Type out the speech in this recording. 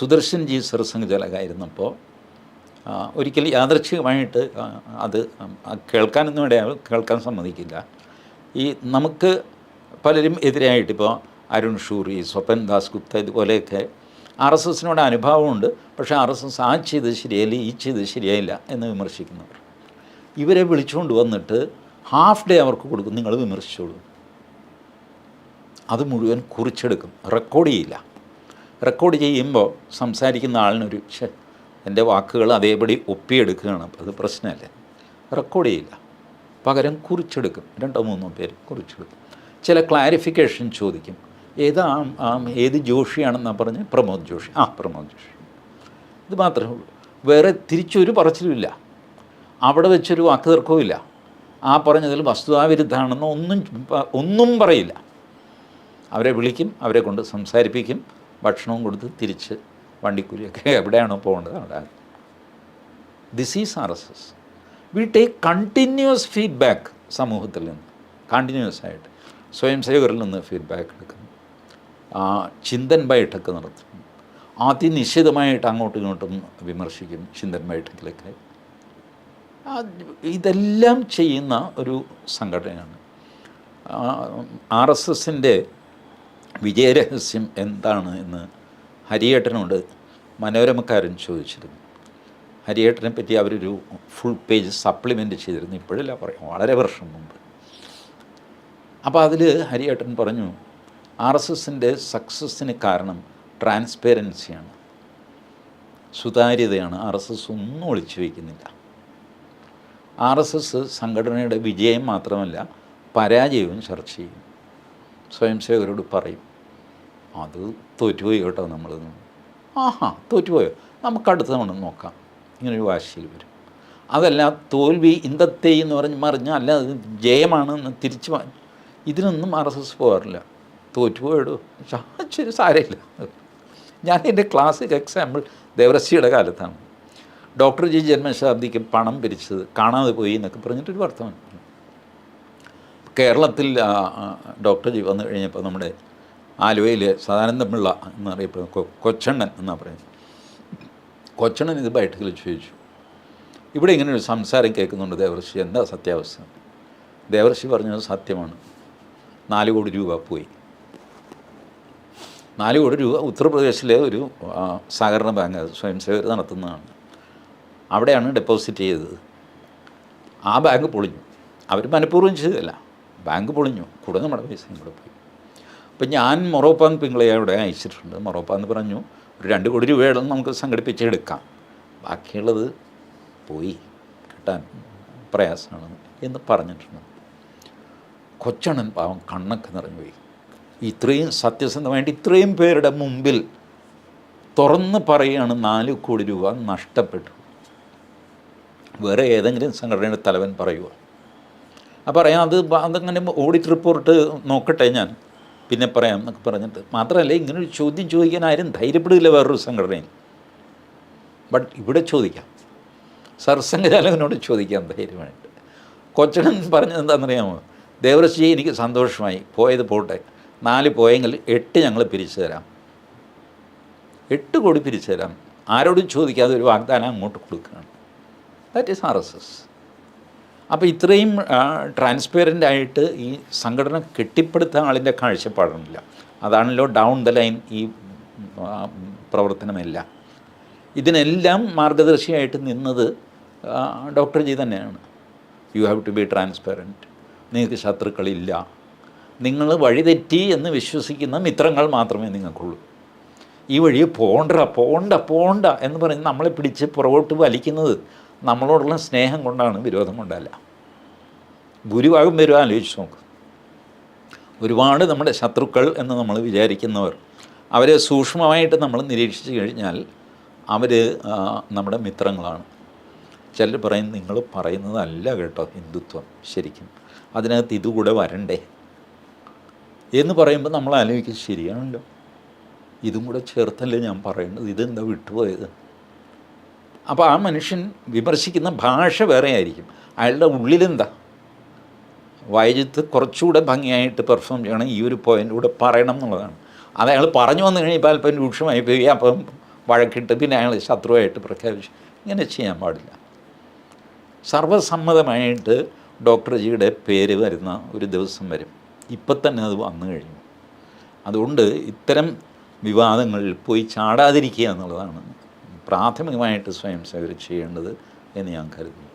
Sudarshan G സർസംഘചാലകായിരുന്നപ്പോൾ ഒരിക്കൽ യാദൃച്ഛികമായിട്ട് അത് കേൾക്കാനൊന്നും ഇടയാവും കേൾക്കാൻ സമ്മതിക്കില്ല. ഈ നമുക്ക് പലരും എതിരായിട്ട് ഇപ്പോൾ അരുൺ ഷൂറി സ്വപൻ ദാസ് ഗുപ്ത ഇതുപോലെയൊക്കെ ആർ എസ് എസിനോട് അനുഭാവമുണ്ട്. പക്ഷേ ആർ എസ് എസ് ആ ചെയ്ത് ശരിയായില്ല ഈ ചെയ്ത് ശരിയായില്ല എന്ന് വിമർശിക്കുന്നവർ. ഇവരെ വിളിച്ചുകൊണ്ട് വന്നിട്ട് ഹാഫ് ഡേ അവർക്ക് കൊടുക്കും നിങ്ങൾ വിമർശിച്ചോളൂ. അത് മുഴുവൻ കുറിച്ചെടുക്കും. റെക്കോർഡ് ചെയ്യില്ല. റെക്കോർഡ് ചെയ്യുമ്പോൾ സംസാരിക്കുന്ന ആളിനൊരു ഛെ എന്റെ വാക്കുകൾ അതേപടി ഒപ്പിയെടുക്കുകയാണ്. അപ്പോൾ അത് പ്രശ്നമല്ല? റെക്കോർഡ് ചെയ്യില്ല. പകരം കുറിച്ചെടുക്കും. രണ്ടോ മൂന്നോ പേര് കുറിച്ചെടുക്കും. ചില ക്ലാരിഫിക്കേഷൻ ചോദിക്കും. ഏതാ ഏത് ജോഷിയാണെന്നാണ് പറഞ്ഞ് പ്രമോദ് ജോഷി. ആ പ്രമോദ് ജോഷി. ഇത് മാത്രമേ ഉള്ളൂ. വേറെ തിരിച്ചൊരു പറച്ചിലുമില്ല. അവിടെ വെച്ചൊരു വാക്ക് തർക്കവുമില്ല ആ പറഞ്ഞതിൽ വസ്തുതാവിരുദ്ധാണെന്ന് ഒന്നും ഒന്നും പറയില്ല. അവരെ വിളിക്കും അവരെ കൊണ്ട് സംസാരിപ്പിക്കും. ഭക്ഷണവും കൊടുത്ത് തിരിച്ച് വണ്ടിക്കൂലിയൊക്കെ എവിടെയാണോ പോകേണ്ടത് അവിടെ. This is R S S V take continuous feedback സമൂഹത്തിൽ നിന്ന്. കണ്ടിന്യൂസ് ആയിട്ട്. സ്വയം സേവകരിൽ നിന്ന് ഫീഡ്ബാക്ക് എടുക്കുന്നു. ആ, ചിന്തൻ ബൈഠക്ക് നടത്തും അതിനിശ്ചിതമായിട്ട് അങ്ങോട്ടും ഇങ്ങോട്ടും വിമർശിക്കും ചിന്തൻ ബൈഠക്കിലൊക്കെ. ഇതെല്ലാം ചെയ്യുന്ന ഒരു സംഘടനയാണ്. ആർ എസ് എസിന്റെ വിജയരഹസ്യം എന്താണ് എന്ന് ഹരിയേട്ടനോട് മനോരമക്കാരൻ ചോദിച്ചിരുന്നു. ഹരിയേട്ടനെ പറ്റി അവരൊരു ഫുൾ പേജ് സപ്ലിമെന്റ് ചെയ്തിരുന്നു. ഇപ്പോഴല്ല പറയാം. വളരെ വർഷം മുമ്പ്. അപ്പോൾ അതിൽ ഹരിയേട്ടൻ പറഞ്ഞു ആർ എസ് എസിന്റെ സക്സസ്സിന് കാരണം ട്രാൻസ്പെറൻസിയാണ് സുതാര്യതയാണ്. ആർ എസ് എസ് ഒന്നും ഒളിച്ചു വയ്ക്കുന്നില്ല. ആർ എസ് എസ് സംഘടനയുടെ വിജയം മാത്രമല്ല പരാജയവും ചർച്ച ചെയ്യും. സ്വയംസേവകരോട് പറയും അത് തോറ്റുപോയി കേട്ടോ നമ്മൾ ആഹാ തോറ്റുപോയോ? നമുക്ക് അടുത്ത തവണ നോക്കാം. ഇങ്ങനൊരു വാശിയിൽ വരും. അതല്ല തോൽവി ഇന്ദത്തെ എന്ന് പറഞ്ഞ് മറിഞ്ഞാൽ അല്ല അത് ജയമാണെന്ന് തിരിച്ച് ഇതിനൊന്നും ആർ എസ് എസ് പോകാറില്ല. തോറ്റുപോയിടോ? ശരി സാരമില്ല. ഞാൻ എന്റെ ക്ലാസ്സിക് എക്സാമ്പിൾ ദേവരശ്ശിയുടെ കാലത്താണ്. ഡോക്ടർ ജി ജന്മശതാബ്ദിക്ക് പണം പിരിച്ചത് കാണാതെ പോയി എന്നൊക്കെ പറഞ്ഞിട്ടൊരു വർത്തമാനം. കേരളത്തിൽ ഡോക്ടർ ജി വന്നു കഴിഞ്ഞപ്പോൾ നമ്മുടെ ആലുവയിൽ സദാനന്ദപിള്ള എന്നറിയപ്പെടുന്ന കൊച്ചണ്ണൻ എന്നാ പറയുന്നത്. കൊച്ചണ്ണൻ ഇത് ബൈഠക്കിൽ ചോദിച്ചു. ഇവിടെ ഇങ്ങനെ ഒരു സംസാരം കേൾക്കുന്നുണ്ട് ദേവർഷി. എന്താ സത്യാവസ്ഥ? ദേവർഷി പറഞ്ഞത് സത്യമാണ്. നാല് കോടി രൂപ പോയി. നാല് കോടി രൂപ ഉത്തർപ്രദേശിലെ ഒരു സഹകരണ ബാങ്ക് സ്വയം സേവകർ നടത്തുന്നതാണ്. അവിടെയാണ് ഡെപ്പോസിറ്റ് ചെയ്തത്. ആ ബാങ്ക് പൊളിഞ്ഞു. അവർ മനഃപൂർവം ചെയ്തതല്ല. ബാങ്ക് പൊളിഞ്ഞു. കൂടെ നമ്മുടെ പൈസയും കൂടെ പോയി. അപ്പം ഞാൻ മൊറോപ്പാൻ പിങ്കളയെ അവിടെ അയച്ചിട്ടുണ്ട്. മൊറോപ്പാന്ന് പറഞ്ഞു ഒരു രണ്ട് കോടി രൂപയുടെ നമുക്ക് സംഘടിപ്പിച്ചെടുക്കാം. ബാക്കിയുള്ളത് പോയി കിട്ടാൻ പ്രയാസമാണ് എന്ന് പറഞ്ഞിട്ടുണ്ട്. കൊച്ചണൻ പാവം കണ്ണൊക്കെ നിറഞ്ഞു പോയി. ഇത്രയും സത്യസന്ധമായിട്ട് ഇത്രയും പേരുടെ മുമ്പിൽ തുറന്ന് പറയുകയാണ് നാല് കോടി രൂപ നഷ്ടപ്പെട്ടു. വേറെ ഏതെങ്കിലും സംഘടനയുടെ തലവൻ പറയുക. അപ്പോൾ പറയാം അത് അതങ്ങനെ ഓഡിറ്റ് റിപ്പോർട്ട് നോക്കട്ടെ ഞാൻ. പിന്നെ പറയാം എന്നൊക്കെ പറഞ്ഞിട്ട്. മാത്രമല്ല ഇങ്ങനൊരു ചോദ്യം ചോദിക്കാൻ ആരും ധൈര്യപ്പെടില്ല വേറൊരു സംഘടനയിൽ. ബട്ട് ഇവിടെ ചോദിക്കാം. സർസംഘചാലകനോട് ചോദിക്കാം ധൈര്യമായിട്ട്. കൊച്ചടൻ പറഞ്ഞത് എന്താണെന്നറിയാമോ? ദേവരശ്ശി എനിക്ക് സന്തോഷമായി. പോയത് പോട്ടെ. നാല് പോയെങ്കിൽ എട്ട് ഞങ്ങൾ പിരിച്ചു തരാം. എട്ട് കോടി പിരിച്ചു തരാം. ആരോടും ചോദിക്കാതെ ഒരു വാഗ്ദാനം അങ്ങോട്ട് കൊടുക്കുകയാണ്. That is R S S അപ്പോൾ ഇത്രയും ട്രാൻസ്പെറന്റ് ആയിട്ട് ഈ സംഘടന കെട്ടിപ്പടുത്ത ആളിന്റെ കാഴ്ചപ്പാടുന്നില്ല അതാണല്ലോ ഡൗൺ ദ ലൈൻ ഈ പ്രവർത്തനമല്ല. ഇതിനെല്ലാം മാർഗദർശിയായിട്ട് നിന്നത് ഡോക്ടർ ജി തന്നെയാണ്. You have to be transparent നിങ്ങൾക്ക് ശത്രുക്കളില്ല. നിങ്ങൾ വഴിതെറ്റി എന്ന് വിശ്വസിക്കുന്ന മിത്രങ്ങൾ മാത്രമേ നിങ്ങൾക്കുള്ളൂ. ഈ വഴി പോണ്ട പോണ്ട പോണ്ട എന്ന് പറഞ്ഞ് നമ്മളെ പിടിച്ച് പുറകോട്ട് വലിക്കുന്നത് നമ്മളോടുള്ള സ്നേഹം കൊണ്ടാണ് വിരോധം കൊണ്ടല്ല. ഭൂരിഭാഗം പേരും ആലോചിച്ച് നോക്ക്. ഒരുപാട് നമ്മുടെ ശത്രുക്കൾ എന്ന് നമ്മൾ വിചാരിക്കുന്നവർ അവരെ സൂക്ഷ്മമായിട്ട് നമ്മൾ നിരീക്ഷിച്ചു കഴിഞ്ഞാൽ അവർ നമ്മുടെ മിത്രങ്ങളാണ്. ചിലർ പറയും നിങ്ങൾ പറയുന്നതല്ല കേട്ടോ ഹിന്ദുത്വം ശരിക്കും. അതിനകത്ത് ഇതുകൂടെ വരണ്ടേ? എന്ന് പറയുമ്പോൾ നമ്മൾ ആലോചിക്കും ശരിയാണല്ലോ. ഇതും കൂടെ ചേർത്തല്ലേ ഞാൻ പറയുന്നത്? ഇതെന്താ വിട്ടുപോയത്? അപ്പോൾ ആ മനുഷ്യൻ വിമർശിക്കുന്ന ഭാഷ വേറെ ആയിരിക്കും അയാളുടെ ഉള്ളിലെന്താ? വൈദ്യുത്ത് കുറച്ചുകൂടെ ഭംഗിയായിട്ട് പെർഫോം ചെയ്യണം ഈ ഒരു പോയിന്റ് കൂടെ പറയണം എന്നുള്ളതാണ്. അത് അയാൾ പറഞ്ഞു വന്നു കഴിയുമ്പോൾ അല്പം രൂക്ഷമായി പോയി അപ്പം വഴക്കിട്ട് പിന്നെ അയാൾ ശത്രുവായിട്ട് പ്രഖ്യാപിച്ചു. ഇങ്ങനെ ചെയ്യാൻ പാടില്ല. സർവസമ്മതമായിട്ട് ഡോക്ടർ ജിയുടെ പേര് വരുന്ന ഒരു ദിവസം വരും. ഇപ്പം തന്നെ അത് വന്നു കഴിഞ്ഞു. അതുകൊണ്ട് ഇത്തരം വിവാദങ്ങളിൽ പോയി ചാടാതിരിക്കുക എന്നുള്ളതാണ് പ്രാഥമികമായിട്ട് സ്വയം സേവർ ചെയ്യേണ്ടത് എന്ന് ഞാൻ കരുതുന്നു.